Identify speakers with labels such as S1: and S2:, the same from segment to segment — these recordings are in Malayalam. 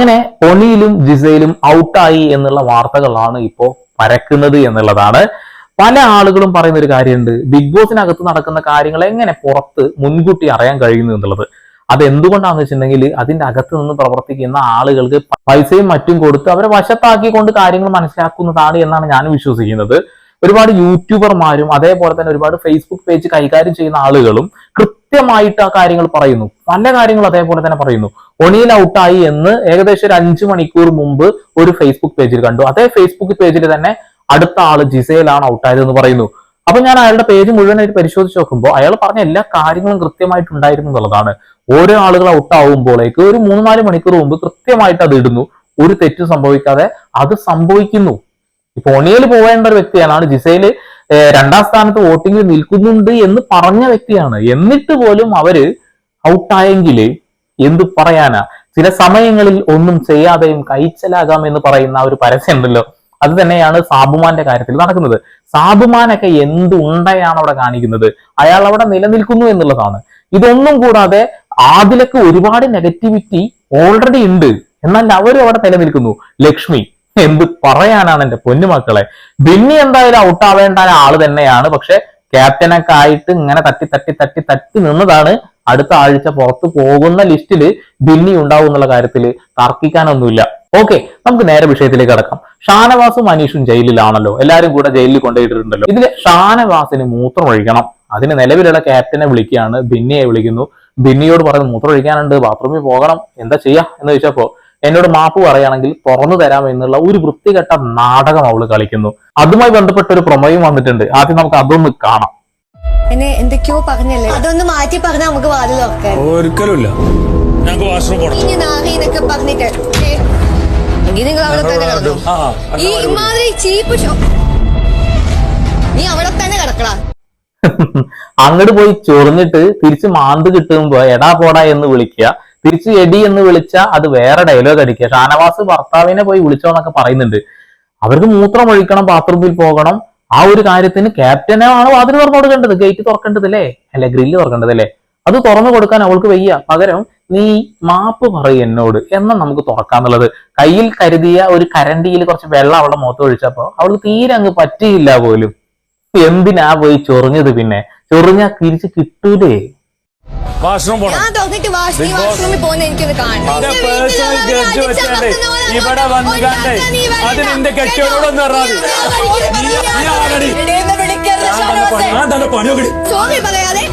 S1: അങ്ങനെ ഒണിയിലും ജിസയിലും ഔട്ടായി എന്നുള്ള വാർത്തകളാണ് ഇപ്പോ പരക്കുന്നത് എന്നുള്ളതാണ്. പല ആളുകളും പറയുന്ന ഒരു കാര്യമുണ്ട്. ബിഗ് ബോസിനകത്ത് നടക്കുന്ന കാര്യങ്ങൾ എങ്ങനെ പുറത്ത് മുൻകൂട്ടി അറിയാൻ കഴിയുന്നു എന്നുള്ളത്? അത് എന്തുകൊണ്ടാണെന്ന് വെച്ചിട്ടുണ്ടെങ്കിൽ അതിന്റെ അകത്ത് നിന്ന് പ്രവർത്തിക്കുന്ന ആളുകൾക്ക് പൈസയും മറ്റും കൊടുത്ത് അവരെ വശത്താക്കിക്കൊണ്ട് കാര്യങ്ങൾ മനസ്സിലാക്കുന്നതാണ് എന്നാണ് ഞാൻ വിശ്വസിക്കുന്നത്. ഒരുപാട് യൂട്യൂബർമാരും അതേപോലെ തന്നെ ഒരുപാട് ഫേസ്ബുക്ക് പേജ് കൈകാര്യം ചെയ്യുന്ന ആളുകളും കൃത്യമായിട്ട് ആ കാര്യങ്ങൾ പറയുന്നു. പല കാര്യങ്ങൾ അതേപോലെ തന്നെ പറയുന്നു. ഒണിയിൽ ഔട്ടായി എന്ന് ഏകദേശം ഒരു അഞ്ചു മണിക്കൂർ മുമ്പ് ഒരു ഫേസ്ബുക്ക് പേജിൽ കണ്ടു. അതേ ഫേസ്ബുക്ക് പേജിൽ തന്നെ അടുത്ത ആൾ ജിസയിലാണ് ഔട്ടായത് എന്ന് പറയുന്നു. അപ്പൊ ഞാൻ അയാളുടെ പേജ് മുഴുവനായിട്ട് പരിശോധിച്ച് നോക്കുമ്പോൾ അയാൾ പറഞ്ഞ എല്ലാ കാര്യങ്ങളും കൃത്യമായിട്ട് ഉണ്ടായിരുന്നു എന്നുള്ളതാണ്. ഓരോ ആളുകൾ ഔട്ടാവുമ്പോഴേക്ക് ഒരു മൂന്ന് നാല് മണിക്കൂർ മുമ്പ് കൃത്യമായിട്ട് അത് ഇടുന്നു. ഒരു തെറ്റ് സംഭവിക്കാതെ അത് സംഭവിക്കുന്നു. ഇപ്പൊ ഒണിയിൽ പോവേണ്ട ഒരു വ്യക്തിയാണ്. ജിസയിൽ രണ്ടാം സ്ഥാനത്ത് വോട്ടിംഗിൽ നിൽക്കുന്നുണ്ട് എന്ന് പറഞ്ഞ വ്യക്തിയാണ്. എന്നിട്ട് പോലും അവർ ഔട്ടായെങ്കിൽ എന്ത് പറയാനാ? ചില സമയങ്ങളിൽ ഒന്നും ചെയ്യാതെയും കൈച്ചലാകാം എന്ന് പറയുന്ന ഒരു പരസ്യം ഉണ്ടല്ലോ. അത് തന്നെയാണ് സാബുമാന്റെ കാര്യത്തിൽ നടക്കുന്നത്. സാബുമാനൊക്കെ എന്തുണ്ടയാണ് അവിടെ കാണിക്കുന്നത്? അയാൾ അവിടെ നിലനിൽക്കുന്നു എന്നുള്ളതാണ്. ഇതൊന്നും കൂടാതെ ആദിലൊക്കെ ഒരുപാട് നെഗറ്റിവിറ്റി ഓൾറെഡി ഉണ്ട്. എന്നാൽ അവരും അവിടെ നിലനിൽക്കുന്നു. ലക്ഷ്മി എന്ത് പറയാനാണ് എന്റെ പൊന്നുമക്കളെ? ബിന്നി എന്തായാലും ഔട്ട് ഔട്ടാവേണ്ട ആൾ തന്നെയാണ്. പക്ഷെ ക്യാപ്റ്റനൊക്കെ ആയിട്ട് ഇങ്ങനെ തട്ടി തട്ടി തട്ടി തട്ടി നിന്നതാണ് അടുത്ത ആഴ്ച പുറത്തു പോകുന്ന ലിസ്റ്റിൽ ബിന്നി ഉണ്ടാവും എന്നുള്ള കാര്യത്തിൽ തർക്കിക്കാനൊന്നുമില്ല. ഓക്കെ നമുക്ക് നേരെ വിഷയത്തിലേക്ക് കടക്കാം. ഷാനവാസും അനീഷും ജയിലിലാണല്ലോ. എല്ലാരും കൂടെ ജയിലിൽ കൊണ്ടുപോയിട്ടുണ്ടല്ലോ. ഇതിൽ ഷാനവാസിന് മൂത്രം ഒഴിക്കണം. അതിന് നിലവിലുള്ള ക്യാപ്റ്റനെ വിളിക്കുകയാണ്. ബിന്നിയെ വിളിക്കുന്നു. ബിന്നിയോട് പറയുന്നു മൂത്രം ഒഴിക്കാനുണ്ട്. ബാത്റൂമിൽ പോകണം. എന്താ ചെയ്യാ? എന്ന് ചോദിച്ചപ്പോ എന്നോട് മാപ്പ് പറയുകയാണെങ്കിൽ തുറന്നു തരാം എന്നുള്ള ഒരു വൃത്തികെട്ട നാടകം അവൾ കളിക്കുന്നു. അതുമായി ബന്ധപ്പെട്ട ഒരു പ്രൊമോയും വന്നിട്ടുണ്ട്. ആദ്യം നമുക്ക് അതൊന്ന് കാണാം.
S2: എന്നെ എന്തൊക്കെയോ പറഞ്ഞല്ലേ? അതൊന്ന് മാറ്റി പറഞ്ഞാൽ നമുക്ക് വാതിൽ തുറക്കാൻ.
S3: ഒരിക്കലുമില്ല. ഞങ്ങൾക്ക് വാഷ്റൂം പോകണം
S2: ഇനി നാഹി എന്നൊക്കെ പറഞ്ഞിട്ട് ഏ, എങ്കിൽ നിങ്ങൾ അവിടെ തന്നെ കിടന്നു.
S3: ആ
S2: ഈ ഇമാതിരി ചീപ്പ് ഷോ നീ അവിടെ തന്നെ കിടക്കടാ.
S1: അങ്ങോട്ട് പോയി ചൊറിഞ്ഞിട്ട് തിരിച്ച് മാന്ത് കിട്ടുമ്പോ എടാ പോടാ എന്ന് വിളിക്കുക. തിരിച്ച് എടി എന്ന് വിളിച്ച അത് വേറെ ഡയലോഗ് അടിക്കുക. ഷാനവാസ് ഭർത്താവിനെ പോയി വിളിച്ചോ എന്നൊക്കെ പറയുന്നുണ്ട്. അവർക്ക് മൂത്രം ഒഴിക്കണം ബാത്റൂമിൽ പോകണം. ആ ഒരു കാര്യത്തിന് ക്യാപ്റ്റനാണ് വാതിൽ തുറന്നു കൊടുക്കേണ്ടത്. ഗേറ്റ് തുറക്കേണ്ടത് അല്ലേ? അല്ലെ ഗ്രില്ല് തുറക്കേണ്ടത് അല്ലേ? അത് തുറന്നു കൊടുക്കാൻ അവൾക്ക് വയ്യ. പകരം നീ മാപ്പ് പറയും എന്നോട്. എന്നാ നമുക്ക് തുറക്കാന്നുള്ളത്? കയ്യിൽ കരുതിയ ഒരു കരണ്ടിയിൽ കുറച്ച് വെള്ളം അവളുടെ മുഖത്ത് ഒഴിച്ചപ്പോ അവൾക്ക് തീരെ അങ്ങ് പറ്റിയില്ല പോലും. എന്തിനാ പോയി ചൊറിഞ്ഞത് പിന്നെ? ചൊറിഞ്ഞാ തിരിച്ച് കിട്ടൂലേ?
S3: വാഷ്റൂം പോണം.
S2: ഞാൻ തുറന്നിട്ട്
S3: വാഷ്റൂം.
S2: വാഷ്റൂമിൽ പോകുന്ന എനിക്കൊന്ന് കാണണം.
S3: പേഴ്സണൽ വെച്ചാണ്ട് ഇവിടെ വന്ന് കണ്ടേ. അത് നിന്റെ കെട്ടിയോടൊന്ന്?
S2: എന്നെ
S3: ഞാൻ
S2: സോറി പറയാതെ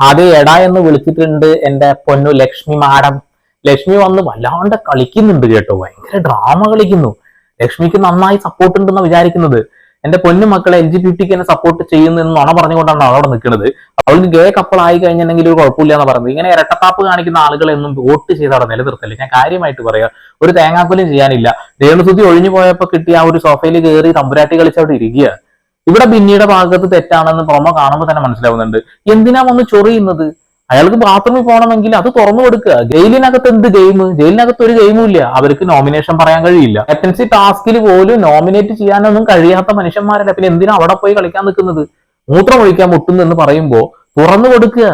S1: അത് എടാ എന്ന് വിളിച്ചിട്ടുണ്ട് എന്റെ പൊന്നു ലക്ഷ്മി മാഡം. ലക്ഷ്മി വന്ന് വല്ലാണ്ട് കളിക്കുന്നുണ്ട് കേട്ടോ. ഭയങ്കര ഡ്രാമ കളിക്കുന്നു. ലക്ഷ്മിക്ക് നന്നായി സപ്പോർട്ട് ഉണ്ടെന്ന് വിചാരിക്കുന്നത്. എന്റെ പൊന്നു മക്കളെ എൽ ജി ബി ടിക്ക് എന്നെ സപ്പോർട്ട് ചെയ്യുന്നു എന്ന് നുണ പറഞ്ഞുകൊണ്ടാണ് അവിടെ നിൽക്കുന്നത്. അവൾക്ക് ഗേ കപ്പിൾ ആയി കഴിഞ്ഞിട്ടുണ്ടെങ്കിൽ ഒരു കുഴപ്പമില്ല എന്ന് പറയുന്നത്. ഇങ്ങനെ ഇരട്ടത്താപ്പ് കാണിക്കുന്ന ആളുകളെന്നും വോട്ട് ചെയ്ത് അവിടെ നിലനിർത്തല്ലേ? ഞാൻ കാര്യമായിട്ട് പറയാം ഒരു തേങ്ങാക്കൊലും ചെയ്യാനില്ല. രേണുസുതി ഒഴിഞ്ഞു പോയപ്പോ കിട്ടിയ ആ ഒരു സോഫയിൽ കയറി തമ്പുരാട്ടി കളിച്ച് അവിടെ ഇരിക്കുക. ഇവിടെ ബിന്നിയുടെ ഭാഗത്ത് തെറ്റാണെന്ന് പ്രൊമോ കാണുമ്പോൾ തന്നെ മനസ്സിലാവുന്നുണ്ട്. എന്തിനാ വന്ന് ചൊറിയുന്നത്? അയാൾക്ക് ബാത്റൂമിൽ പോകണമെങ്കിൽ അത് തുറന്നു കൊടുക്കുക. ജയിലിനകത്ത് എന്ത് ഗെയിം ജയിലിനകത്ത് ഒരു ഗെയിമും ഇല്ല. അവർക്ക് നോമിനേഷൻ പറയാൻ കഴിയില്ല. ക്യാപ്റ്റൻസി ടാസ്കിൽ പോലും നോമിനേറ്റ് ചെയ്യാനൊന്നും കഴിയാത്ത മനുഷ്യന്മാരല്ല. പിന്നെ എന്തിനാ അവിടെ പോയി കളിക്കാൻ നിൽക്കുന്നത്? മൂത്രം ഒഴിക്കാൻ മുട്ടുന്നു എന്ന് പറയുമ്പോൾ തുറന്നു കൊടുക്കുക.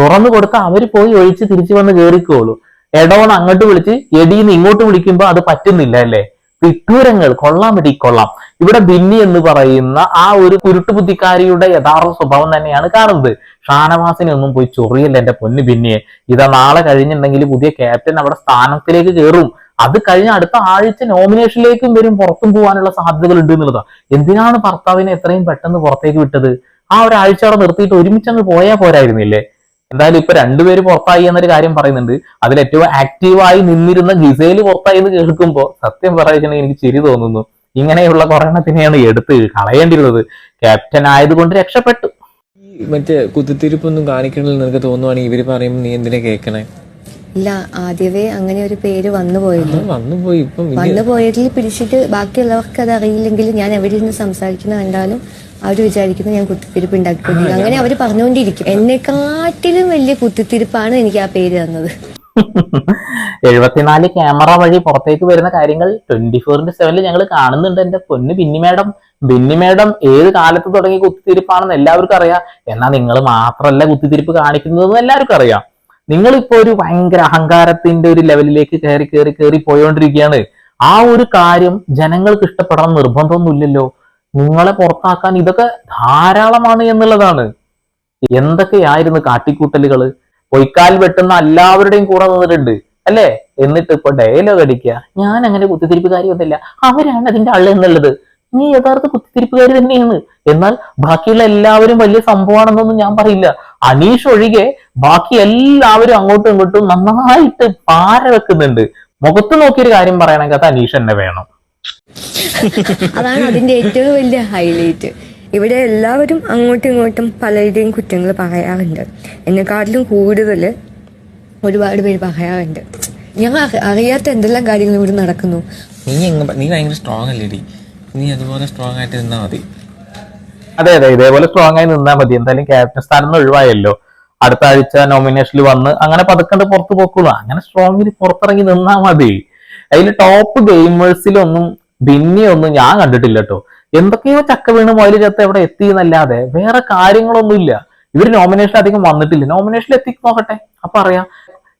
S1: തുറന്നു കൊടുത്താൽ അവർ പോയി ഒഴിച്ച് തിരിച്ചു വന്ന് കയറിക്കോളൂ എടവൺ അങ്ങോട്ട് വിളിച്ച് എടീന്ന് ഇങ്ങോട്ട് വിളിക്കുമ്പോൾ അത് പറ്റുന്നില്ല അല്ലേ? വിട്ടൂരങ്ങൾ കൊള്ളാൻ വേണ്ടി കൊള്ളാം. ഇവിടെ ബിന്നി എന്ന് പറയുന്ന ആ ഒരു കുരുട്ടുബുദ്ധിക്കാരിയുടെ യഥാർത്ഥ സ്വഭാവം തന്നെയാണ് കാണുന്നത്. ഷാനവാസിനെ ഒന്നും പോയി ചൊറിയല്ല എന്റെ പൊന്ന് ബിന്നിയെ. ഇതാ നാളെ കഴിഞ്ഞിട്ടുണ്ടെങ്കിൽ പുതിയ ക്യാപ്റ്റൻ അവിടെ സ്ഥാനത്തിലേക്ക് കയറും അത് കഴിഞ്ഞ അടുത്ത ആഴ്ച നോമിനേഷനിലേക്കും വരും പുറത്തും പോകാനുള്ള സാധ്യതകൾ ഉണ്ട് എന്നുള്ളതാ. എന്തിനാണ് ഭർത്താവിനെ എത്രയും പെട്ടെന്ന് പുറത്തേക്ക് വിട്ടത്? ആ ഒരാഴ്ച അവിടെ നിർത്തിയിട്ട് ഒരുമിച്ച് അങ്ങ് പോയാൽ പോരായിരുന്നില്ലേ? എന്തായാലും ഇപ്പൊ രണ്ടുപേര് പുറത്തായി എന്നൊരു കാര്യം പറയുന്നുണ്ട്. അതിൽ ഏറ്റവും ആക്റ്റീവായി നിന്നിരുന്ന ഗിസേൽ പുറത്തായി എന്ന് കേൾക്കുമ്പോൾ സത്യം പറയുകയാണെങ്കിൽ എനിക്ക് ചിരി തോന്നുന്നു. ഇങ്ങനെയുള്ള കുറെ എണ്ണത്തിനെയാണ് എടുത്ത് കളയേണ്ടിയുള്ളത് ക്യാപ്റ്റൻ ആയതുകൊണ്ട് രക്ഷപ്പെട്ടു.
S4: ഈ മറ്റേ കുത്തിത്തിരിപ്പൊന്നും കാണിക്കണമെന്ന് നിനക്ക് തോന്നുവാണെങ്കിൽ ഇവർ പറയുമ്പോൾ നീ എന്തിനാ കേക്കണേ?
S2: ഇല്ല ആദ്യമേ അങ്ങനെ ഒരു പേര് വന്നു പോയല്ലോ
S4: വന്നു പോയി. ഇപ്പം
S2: വന്നു പോയതിൽ പിടിച്ചിട്ട് ബാക്കിയുള്ളവർക്ക് അത് അറിയില്ലെങ്കിൽ ഞാൻ എവിടെ നിന്ന് സംസാരിക്കുന്ന കണ്ടാലും അവർ വിചാരിക്കുന്നു ഞാൻ കുത്തിത്തിരിപ്പ് ഉണ്ടാക്കി അങ്ങനെ അവർ പറഞ്ഞുകൊണ്ടിരിക്കും. എന്നെക്കാട്ടിലും വലിയ കുത്തിത്തിരിപ്പാണ് എനിക്ക് ആ പേര് തന്നത്.
S1: എഴുപത്തിനാല് ക്യാമറ വഴി പുറത്തേക്ക് വരുന്ന കാര്യങ്ങൾ ട്വന്റി ഫോർ ഇന്റു സെവനിൽ ഞങ്ങൾ കാണുന്നുണ്ട്. എന്റെ പൊന്ന് ബിന്നി മേഡം. ബിന്നി മേഡം ഏത് കാലത്ത് തുടങ്ങി കുത്തിത്തിരിപ്പാണെന്ന് എല്ലാവർക്കും അറിയാം. എന്നാൽ നിങ്ങൾ മാത്രമല്ല കുത്തിത്തിരിപ്പ് കാണിക്കുന്നതെന്ന് എല്ലാവർക്കും അറിയാം. നിങ്ങളിപ്പോ ഒരു ഭയങ്കര അഹങ്കാരത്തിന്റെ ഒരു ലെവലിലേക്ക് കയറി കയറി കയറി പോയോണ്ടിരിക്കുകയാണ്. ആ ഒരു കാര്യം ജനങ്ങൾക്ക് ഇഷ്ടപ്പെടണം നിർബന്ധമൊന്നുമില്ലല്ലോ നിങ്ങളെ പുറത്താക്കാൻ ഇതൊക്കെ ധാരാളമാണ് എന്നുള്ളതാണ്. എന്തൊക്കെയായിരുന്നു കാട്ടിക്കൂട്ടലുകൾ? പൊയ്ക്കാൽ വെട്ടുന്ന എല്ലാവരുടെയും കൂടെ നിന്നിട്ടുണ്ട്. അല്ലേ? എന്നിട്ട് ഇപ്പൊ ഡയലോഗ് അടിക്കുക. ഞാൻ അങ്ങനെ കുത്തിത്തിരിപ്പുകാരിയൊന്നുമില്ല അവരാണ് അതിന്റെ ആൾ എന്നുള്ളത്. നീ യഥാർത്ഥ കുത്തിത്തിരിപ്പുകാരി തന്നെയാണ്. എന്നാൽ ബാക്കിയുള്ള എല്ലാവരും വലിയ സംഭവമാണെന്നൊന്നും ഞാൻ പറയില്ല. അനീഷ് ഒഴികെ ബാക്കി എല്ലാവരും അങ്ങോട്ടും ഇങ്ങോട്ടും നന്നായിട്ട് പാര വെക്കുന്നുണ്ട്. മുഖത്ത് നോക്കിയൊരു കാര്യം പറയണമെങ്കിൽ അത് അനീഷ് തന്നെ വേണം.
S2: അതാണ് അതിന്റെ ഏറ്റവും വലിയ ഹൈലൈറ്റ് ഇവിടെ എല്ലാവരും അങ്ങോട്ടും ഇങ്ങോട്ടും പലരുടെയും കുറ്റങ്ങൾ പറയാറുണ്ട്. എന്നെക്കാട്ടിലും കൂടുതൽ ഒരുപാട് പേര് പറയാറുണ്ട്. ഞാൻ അറി- അറിയാത്ത എന്തെല്ലാം കാര്യങ്ങൾ ഇവിടെ നടക്കുന്നു?
S4: നീ എങ്ങ നീ ഭയങ്കര സ്ട്രോങ് അല്ലേടി. നീ അതുപോലെ സ്ട്രോങ് ആയിട്ട് നിന്നാ മതി.
S1: അതെ അതെ ഇതേപോലെ സ്ട്രോങ് ആയി നിന്നാൽ മതി. എന്തായാലും ക്യാപ്റ്റൻ സ്ഥാനം നിന്ന് ഒഴിവായല്ലോ. അടുത്ത ആഴ്ച നോമിനേഷനിൽ വന്ന് അങ്ങനെ പതുക്കണ്ട് പുറത്തു പോക്കുള്ളൂ. അങ്ങനെ സ്ട്രോങ്ങിൽ പുറത്തിറങ്ങി നിന്നാൽ മതി. അതിൽ ടോപ്പ് ഗെയിമേഴ്സിലൊന്നും ബിന്നിയൊന്നും ഞാൻ കണ്ടിട്ടില്ല കേട്ടോ എന്തൊക്കെയോ ചക്ക വീണ് മുതൽ ചത്ത് എവിടെ എത്തി എന്നല്ലാതെ വേറെ കാര്യങ്ങളൊന്നുമില്ല. ഇവർ നോമിനേഷൻ അധികം വന്നിട്ടില്ല. നോമിനേഷനിൽ എത്തി നോക്കട്ടെ. അപ്പൊ അറിയാം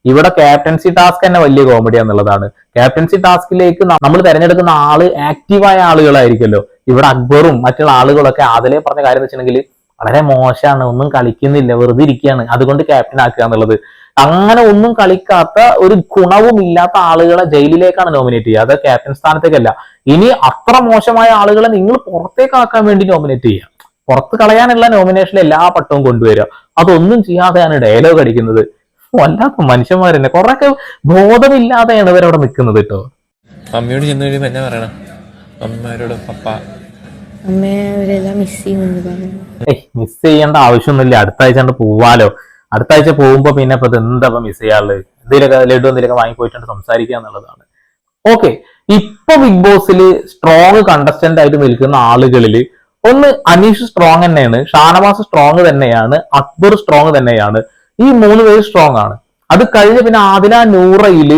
S1: ഇവിടെ ക്യാപ്റ്റൻസി ടാസ്ക് തന്നെ വലിയ കോമഡി എന്നുള്ളതാണ് ക്യാപ്റ്റൻസി ടാസ്കിലേക്ക് നമ്മൾ തിരഞ്ഞെടുക്കുന്ന ആൾ ആക്റ്റീവായ ആളുകളായിരിക്കുമല്ലോ ഇവിടെ അക്ബറും മറ്റുള്ള ആളുകളൊക്കെ ആദ്യമേ പറഞ്ഞ കാര്യം വെച്ചിട്ടുണ്ടെങ്കിൽ വളരെ മോശമാണ് ഒന്നും കളിക്കുന്നില്ല വെറുതെ ഇരിക്കുകയാണ്. അതുകൊണ്ട് ക്യാപ്റ്റൻ ആക്കുക എന്നുള്ളത്. അങ്ങനെ ഒന്നും കളിക്കാത്ത ഒരു ഗുണവും ഇല്ലാത്ത ആളുകളെ ജയിലിലേക്കാണ് നോമിനേറ്റ് ചെയ്യുക. അത് ക്യാപ്റ്റൻ സ്ഥാനത്തേക്കല്ല. ഇനി അത്ര മോശമായ ആളുകളെ നിങ്ങൾ പുറത്തേക്കാക്കാൻ വേണ്ടി നോമിനേറ്റ് ചെയ്യുക. പുറത്ത് കളയാനുള്ള നോമിനേഷനിൽ എല്ലാ പട്ടവും കൊണ്ടുവരിക. അതൊന്നും ചെയ്യാതെയാണ് ഡയലോഗ് അടിക്കുന്നത്. വല്ലാത്ത മനുഷ്യന്മാർ തന്നെ കുറെയൊക്കെ ബോധമില്ലാതെയാണ് ഇവരവിടെ നിൽക്കുന്നത് കേട്ടോ.
S4: അമ്മയോട് ചെന്ന് കഴിയുമ്പോൾ എന്നാ പറയണം? അമ്മമാരോട് പപ്പ.
S2: അമ്മയെ അവരെല്ലാം മിസ് ചെയ്യുമെന്ന് പറയുന്നു
S1: ഏയ് മിസ് ചെയ്യേണ്ട ആവശ്യമൊന്നുമില്ല. അടുത്ത ആഴ്ച കണ്ട് പോവാലോ. അടുത്ത ആഴ്ച പോകുമ്പോ പിന്നെ ഇപ്പൊ എന്താ മിസ് ചെയ്യാനുള്ളത് എന്തെങ്കിലുമൊക്കെ ലഡു എന്തെങ്കിലുമൊക്കെ വാങ്ങി പോയിട്ടുണ്ട് സംസാരിക്കുക എന്നുള്ളതാണ്. ഓക്കെ ഇപ്പൊ ബിഗ് ബോസിൽ സ്ട്രോങ് കണ്ടസ്റ്റന്റ് ആയിട്ട് നിൽക്കുന്ന ആളുകളിൽ ഒന്ന് അനീഷ് സ്ട്രോങ് തന്നെയാണ് ഷാനവാസ് സ്ട്രോങ് തന്നെയാണ് അക്ബർ സ്ട്രോങ് തന്നെയാണ്. ഈ മൂന്ന് പേര് സ്ട്രോങ് ആണ്. അത് കഴിഞ്ഞ് പിന്നെ ആദില നൂറയിൽ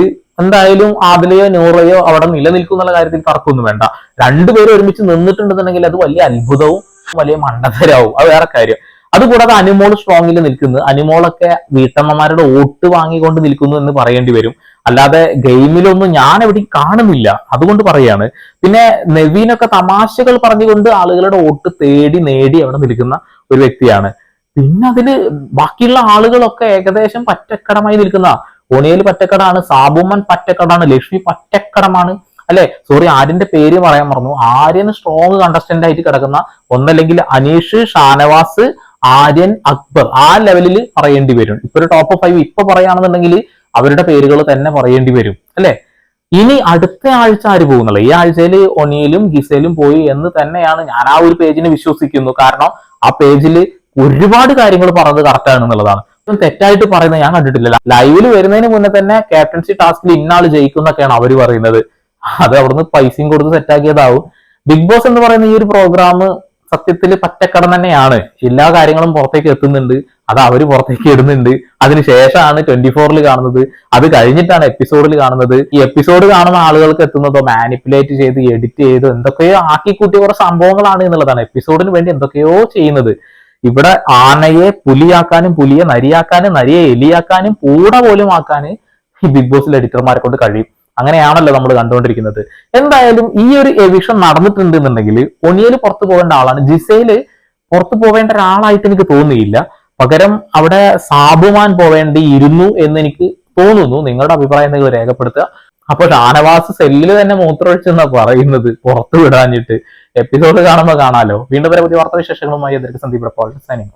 S1: എന്തായാലും ആദിലയോ നൂറയോ അവിടെ നിലനിൽക്കും എന്നുള്ള കാര്യത്തിൽ തർക്കമൊന്നും വേണ്ട. രണ്ടുപേരും ഒരുമിച്ച് നിന്നിട്ടുണ്ടെന്നുണ്ടെങ്കിൽ അത് വലിയ അത്ഭുതവും വലിയ മണ്ടത്തരാവും. അത് വേറെ കാര്യം. അതുകൂടാതെ അനുമോൾ സ്ട്രോങ്ങിൽ നിൽക്കുന്നത് അനുമോളൊക്കെ വീട്ടമ്മമാരുടെ വോട്ട് വാങ്ങിക്കൊണ്ട് നിൽക്കുന്നു എന്ന് പറയേണ്ടി വരും. അല്ലാതെ ഗെയിമിലൊന്നും ഞാൻ എവിടെയും കാണുന്നില്ല. അതുകൊണ്ട് പറയാണ്. പിന്നെ നവീനൊക്കെ തമാശകൾ പറഞ്ഞുകൊണ്ട് ആളുകളുടെ വോട്ട് തേടി നേടി അവിടെ നിൽക്കുന്ന ഒരു വ്യക്തിയാണ്. പിന്നെ അതിൽ ബാക്കിയുള്ള ആളുകളൊക്കെ ഏകദേശം പറ്റക്കടമായി നിൽക്കുന്ന ഓണിയൽ പറ്റക്കടാണ് സാബുമൻ പറ്റക്കടാണ് ലക്ഷ്മി പറ്റക്കടമാണ് അല്ലെ? സോറി ആര്യന്റെ പേര് പറയാൻ മറന്നു. ആര്യൻ സ്ട്രോങ് കണ്ടസ്റ്റന്റ് ആയിട്ട് കിടക്കുന്ന ഒന്നല്ലെങ്കിൽ അനീഷ് ഷാനവാസ് ആര്യൻ അക്ബർ. ആ ലെവലിൽ പറയേണ്ടി വരും. ഇപ്പൊ ഒരു ടോപ്പ് ഫൈവ് ഇപ്പൊ പറയുകയാണെന്നുണ്ടെങ്കിൽ അവരുടെ പേരുകൾ തന്നെ പറയേണ്ടി വരും. അല്ലെ? ഇനി അടുത്ത ആഴ്ച ആര് പോകുന്നുള്ളത് ഈ ആഴ്ചയിൽ ഒനിയിലും ഗിസയിലും പോയി എന്ന് തന്നെയാണ് ഞാൻ ആ ഒരു പേജിനെ വിശ്വസിക്കുന്നു. കാരണം ആ പേജിൽ ഒരുപാട് കാര്യങ്ങൾ പറഞ്ഞത് കറക്റ്റ് ആണ് എന്നുള്ളതാണ് ഇപ്പം തെറ്റായിട്ട് പറയുന്നത് ഞാൻ കണ്ടിട്ടില്ല. ലൈവിൽ വരുന്നതിന് മുന്നേ തന്നെ ക്യാപ്റ്റൻസി ടാസ്കിൽ ഇന്നാൾ ജയിക്കുന്നൊക്കെയാണ് അവർ പറയുന്നത്. അത് അവിടുന്ന് പൈസയും കൊടുത്ത് സെറ്റാക്കിയതാവും ബിഗ് ബോസ് എന്ന് പറയുന്ന ഈ ഒരു പ്രോഗ്രാം സത്യത്തിൽ പറ്റക്കടം തന്നെയാണ്. എല്ലാ കാര്യങ്ങളും പുറത്തേക്ക് എത്തുന്നുണ്ട്. അത് അവർ പുറത്തേക്ക് ഇടുന്നുണ്ട്. അതിനുശേഷമാണ് ട്വന്റി ഫോറിൽ കാണുന്നത്. അത് കഴിഞ്ഞിട്ടാണ് എപ്പിസോഡിൽ കാണുന്നത്. ഈ എപ്പിസോഡ് കാണുന്ന ആളുകൾക്ക് എത്തുന്നതോ മാനിപ്പുലേറ്റ് ചെയ്ത് എഡിറ്റ് ചെയ്ത് എന്തൊക്കെയോ ആക്കിക്കൂട്ടി കുറെ സംഭവങ്ങളാണ് എന്നുള്ളതാണ്. എപ്പിസോഡിന് വേണ്ടി എന്തൊക്കെയോ ചെയ്യുന്നത്. ഇവിടെ ആനയെ പുലിയാക്കാനും പുലിയെ നരിയാക്കാനും നരിയെ എലിയാക്കാനും പൂട പോലും ആക്കാന് ഈ ബിഗ് ബോസിലെ എഡിറ്റർമാരെ കൊണ്ട് കഴിയും. അങ്ങനെയാണല്ലോ നമ്മൾ കണ്ടുകൊണ്ടിരിക്കുന്നത്. എന്തായാലും ഈ ഒരു എവിഷൻ നടന്നിട്ടുണ്ട് എന്നുണ്ടെങ്കിൽ ഒണിയൽ പുറത്തു പോകേണ്ട ആളാണ്. ജിസയിൽ പുറത്തു പോവേണ്ട ഒരാളായിട്ട് എനിക്ക് തോന്നിയില്ല. പകരം അവിടെ സാബുമാൻ പോവേണ്ടിയിരുന്നു എന്ന് എനിക്ക് തോന്നുന്നു. നിങ്ങളുടെ അഭിപ്രായം നിങ്ങൾ രേഖപ്പെടുത്തുക. അപ്പൊ ഷാനവാസ് സെല്ലിൽ തന്നെ മൂത്രമൊഴിച്ചെന്നാ പറയുന്നത്. പുറത്തു വിടാഞ്ഞിട്ട്. എപ്പിസോഡ് കാണുമ്പോൾ കാണാലോ. വീണ്ടും വരെ പുതിയ വാർത്താ വിശേഷങ്ങളുമായി എതിർക്ക് സന്ദീപ് സൈനിങ്